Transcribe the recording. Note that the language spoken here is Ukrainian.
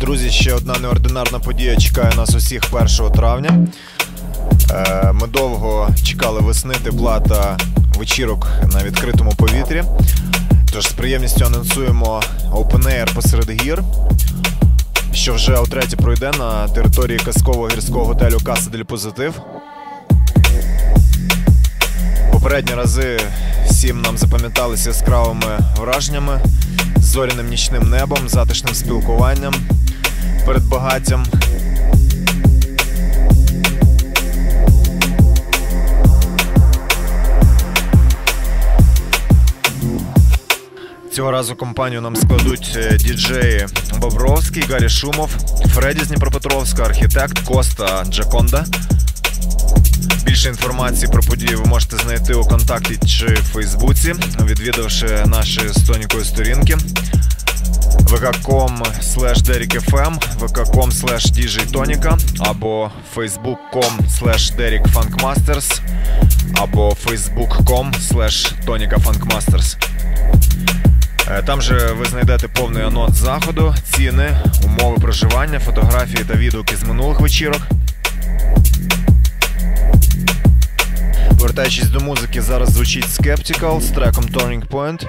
Друзі, ще одна неординарна подія чекає нас усіх 1 травня. Е, Ми довго чекали весни, тепла та вечірок на відкритому повітрі. Тож з приємністю анонсуємо Open Air посеред гір, що вже у третє пройде на території казкового гірського готелю Каса Дель Позитив. Попередні рази всім нам запам'яталися яскравими враженнями, зоряним нічним небом, затишним спілкуванням перед багаттям. Цього разу компанію нам складуть е, діджеї Бобровський, Гаррі Шумов, Фредді з Дніпропетровська, архітект Коста Джаконда. Більше інформації про події ви можете знайти у контакті чи в Фейсбуці, відвідавши наші Тонікою сторінки vk.com slash derikfm, vk.com slash djtonika або facebook.com slash derikfunkmasters або facebook.com slash tonika.funkmasters. Е, Там же ви знайдете повний анонс заходу, ціни, умови проживання, фотографії та відгуки з минулих вечірок. Повертаючись до музики, зараз звучить Skeptical з треком Turning Point.